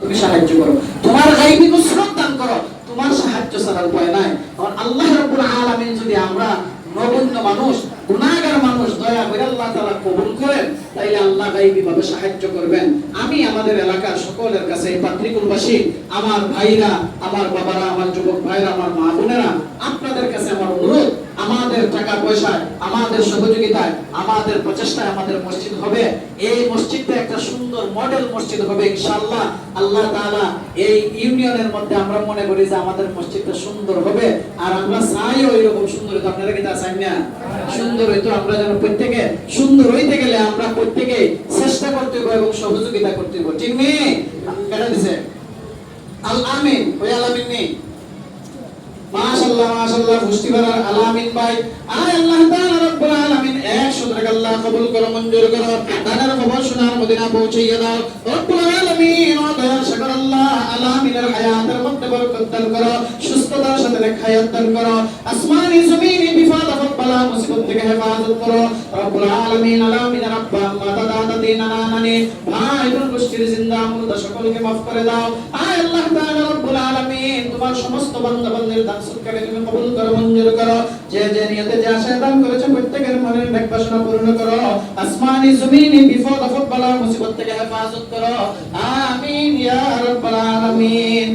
তুমি সাহায্য করো। তোমার গাইবী নুসরত দান করো। তোমার সাহায্য উপায় নাই। আল্লাহ রাব্বুল আলামিন যদি আমরা মানুষ মানুষ, দয়া করে আল্লাহ তাআলা কবুল করেন, তাইলে আল্লাহ গাইবী ভাবে সাহায্য করবেন। আমি আমাদের এলাকার সকলের কাছে, এই পাত্রিকুলবাসী, আমার ভাইরা, আমার বাবারা, আমার যুবক ভাইরা, আমার মা বোনেরা আপনাদের কাছে আমার অনুরোধ আমাদের টাকা পয়সায়, আমাদের সহযোগিতায়, আমাদের প্রচেষ্টায় আমাদের মসজিদ হবে। এই মসজিদটা একটা সুন্দর মডেল মসজিদ হবে, ইনশাআল্লাহ। আল্লাহ তাআলা এই ইউনিয়নের মধ্যে আমরা মনে করি যে আমাদের মসজিদটা সুন্দর হবে। আর আমরা চাই ওই রকম সুন্দর হইতো। আপনারা কি চাই না? সুন্দর হইতো আমরা যেন প্রত্যেকে সুন্দর হইতে গেলে আমরা প্রত্যেকে চেষ্টা করতে হবে এবং সহযোগিতা করতে হবে ঠিক নেই? কেটে দিছে? আল আমিন ওই আল আমিন নেই। মাশাআল্লাহ মাশাআল্লাহ মুস্তি বাড়ার আলামিন ভাই। আয় আল্লাহ তাআলা রব্বুল আলামিন। এক সুতরাং আল্লাহ কবুল দাও আলামিনের মধ্যে বরকত দান করো, সুস্থতার সাথে নেক দান করো, আসমানি জমিনি বিপদ আপদ বালা মুসিবত থেকে হেফাজত করো। রব্বুল আলামিন আলামিন রাব্বা আম্মা দাদা দাদি নানা ভাই বোন গোষ্ঠীর জিন্দা মুর্দা সকলকে মাফ করে দাও। আয় আল্লাহ তাআলা রব্বুল আলামিন, তোমার সমস্ত বান্দা বান্দির দান সৎকারে তুমি কবুল করো, মঞ্জুর করো। যে যে নিয়তে যে আশায় দান করেছে প্রত্যেকের মনের নেক বাসনা পূর্ণ করো। আসমানি জমিনি বিপদ আপদ বালা মুসিবত থেকে হেফাজত করো। আমিন ইয়া রাব্বাল আলামিন।